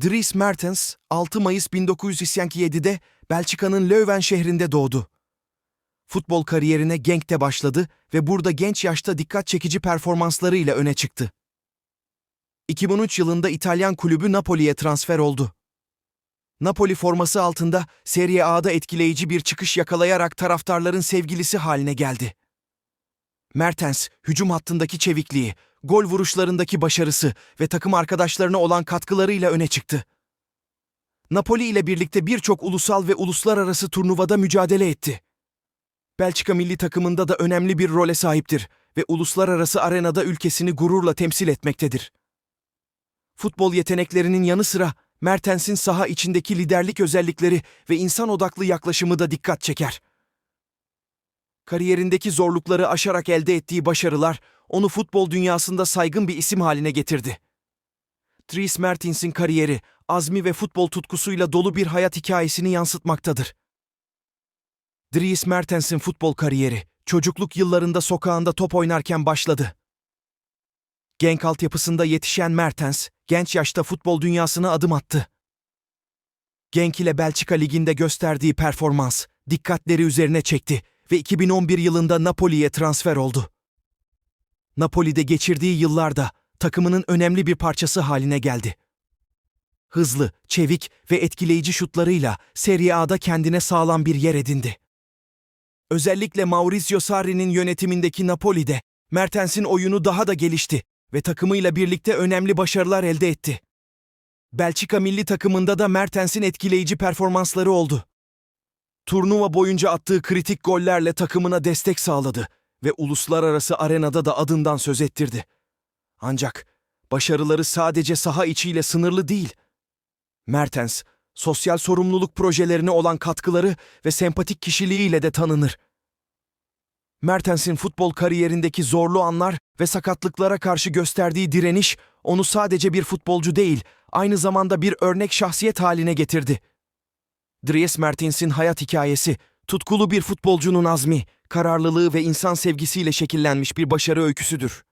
Dries Mertens, 6 Mayıs 1987'de Belçika'nın Leuven şehrinde doğdu. Futbol kariyerine Genk'te başladı ve burada genç yaşta dikkat çekici performanslarıyla öne çıktı. 2003 yılında İtalyan kulübü Napoli'ye transfer oldu. Napoli forması altında Serie A'da etkileyici bir çıkış yakalayarak taraftarların sevgilisi haline geldi. Mertens, hücum hattındaki çevikliği, gol vuruşlarındaki başarısı ve takım arkadaşlarına olan katkılarıyla öne çıktı. Napoli ile birlikte birçok ulusal ve uluslararası turnuvada mücadele etti. Belçika milli takımında da önemli bir role sahiptir ve uluslararası arenada ülkesini gururla temsil etmektedir. Futbol yeteneklerinin yanı sıra Mertens'in saha içindeki liderlik özellikleri ve insan odaklı yaklaşımı da dikkat çeker. Kariyerindeki zorlukları aşarak elde ettiği başarılar onu futbol dünyasında saygın bir isim haline getirdi. Dries Mertens'in kariyeri, azmi ve futbol tutkusuyla dolu bir hayat hikayesini yansıtmaktadır. Dries Mertens'in futbol kariyeri, çocukluk yıllarında sokağında top oynarken başladı. Genk altyapısında yetişen Mertens, genç yaşta futbol dünyasına adım attı. Genk ile Belçika Ligi'nde gösterdiği performans, dikkatleri üzerine çekti ve 2011 yılında Napoli'ye transfer oldu. Napoli'de geçirdiği yıllarda takımının önemli bir parçası haline geldi. Hızlı, çevik ve etkileyici şutlarıyla Serie A'da kendine sağlam bir yer edindi. Özellikle Maurizio Sarri'nin yönetimindeki Napoli'de Mertens'in oyunu daha da gelişti ve takımıyla birlikte önemli başarılar elde etti. Belçika milli takımında da Mertens'in etkileyici performansları oldu. Turnuva boyunca attığı kritik gollerle takımına destek sağladı ve uluslararası arenada da adından söz ettirdi. Ancak başarıları sadece saha içiyle sınırlı değil. Mertens, sosyal sorumluluk projelerine olan katkıları ve sempatik kişiliğiyle de tanınır. Mertens'in futbol kariyerindeki zorlu anlar ve sakatlıklara karşı gösterdiği direniş onu sadece bir futbolcu değil, aynı zamanda bir örnek şahsiyet haline getirdi. Dries Mertens'in hayat hikayesi, tutkulu bir futbolcunun azmi, kararlılığı ve insan sevgisiyle şekillenmiş bir başarı öyküsüdür.